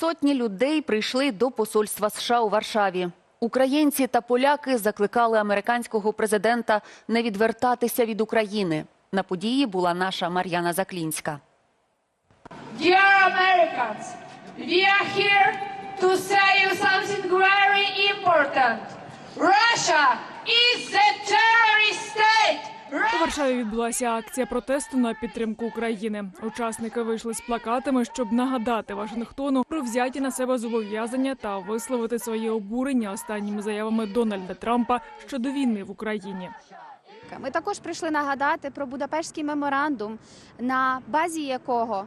Сотні людей прийшли до посольства США у Варшаві. Українці та поляки закликали американського президента не відвертатися від України. На події була наша Мар'яна Заклінська. Dear Americans, we. Russia is state. У Варшаві відбулася акція протесту на підтримку України. Учасники вийшли з плакатами, щоб нагадати Вашингтону про взяті на себе зобов'язання та висловити своє обурення останніми заявами Дональда Трампа щодо війни в Україні. Ми також прийшли нагадати про Будапештський меморандум, на базі якого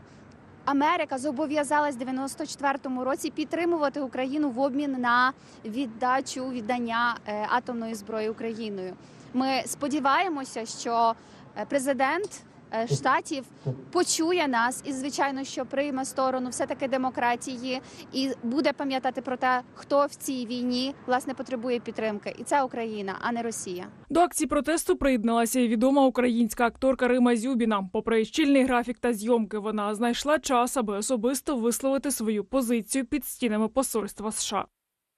Америка зобов'язалась в 94-му році підтримувати Україну в обмін на віддачу віддання е, атомної зброї Україною. Ми сподіваємося, що е, президент штатів почує нас і, звичайно, що прийме сторону все таки демократії і буде пам'ятати про те, хто в цій війні власне потребує підтримки, і це Україна, а не Росія. До акції протесту приєдналася і відома українська акторка Рима Зюбіна. Попри щільний графік та зйомки, вона знайшла час, аби особисто висловити свою позицію під стінами посольства США.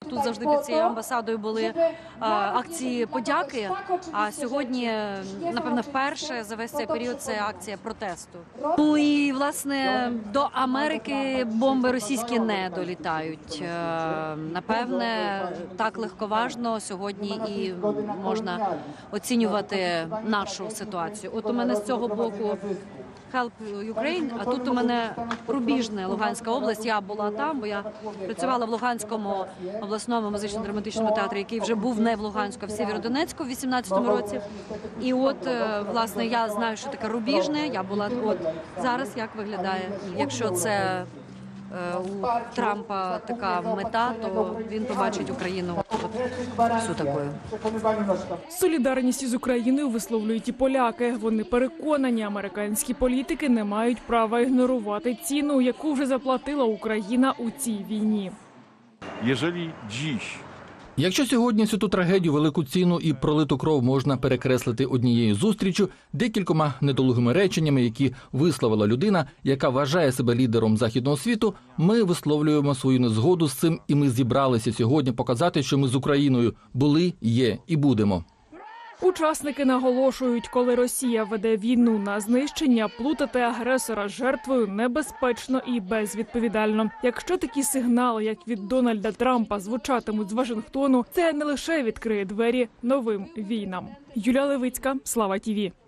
Тут завжди під цією амбасадою були акції подяки. А сьогодні, напевно, вперше за весь цей період це акція протесту. Ну і власне до Америки бомби російські не долітають. Е, Напевне, так легковажно сьогодні і можна оцінювати нашу ситуацію. От у мене з цього боку. Help Ukraine, а тут у мене Рубіжне, Луганська область. Я була там, бо я працювала в Луганському обласному музично-драматичному театрі, який вже був не в Луганську, а в Сєвєродонецьку в 18-му році. І от е, власне я знаю, що таке Рубіжне. Я була от зараз. Як виглядає, якщо це у Трампа така мета, то він побачить Україну от всю такою. Солідарність із Україною висловлюють і поляки. Вони переконані, американські політики не мають права ігнорувати ціну, яку вже заплатила Україна у цій війні. Jeżeli dziś Якщо сьогодні цю трагедію, велику ціну і пролиту кров можна перекреслити однією зустрічю, декількома недолугими реченнями, які висловила людина, яка вважає себе лідером західного світу, ми висловлюємо свою незгоду з цим, і ми зібралися сьогодні показати, що ми з Україною були, є і будемо. Учасники наголошують, коли Росія веде війну на знищення, плутати агресора з жертвою небезпечно і безвідповідально. Якщо такі сигнали, як від Дональда Трампа, звучатимуть з Вашингтону, це не лише відкриє двері новим війнам. Юля Левицька, Слава Тіві.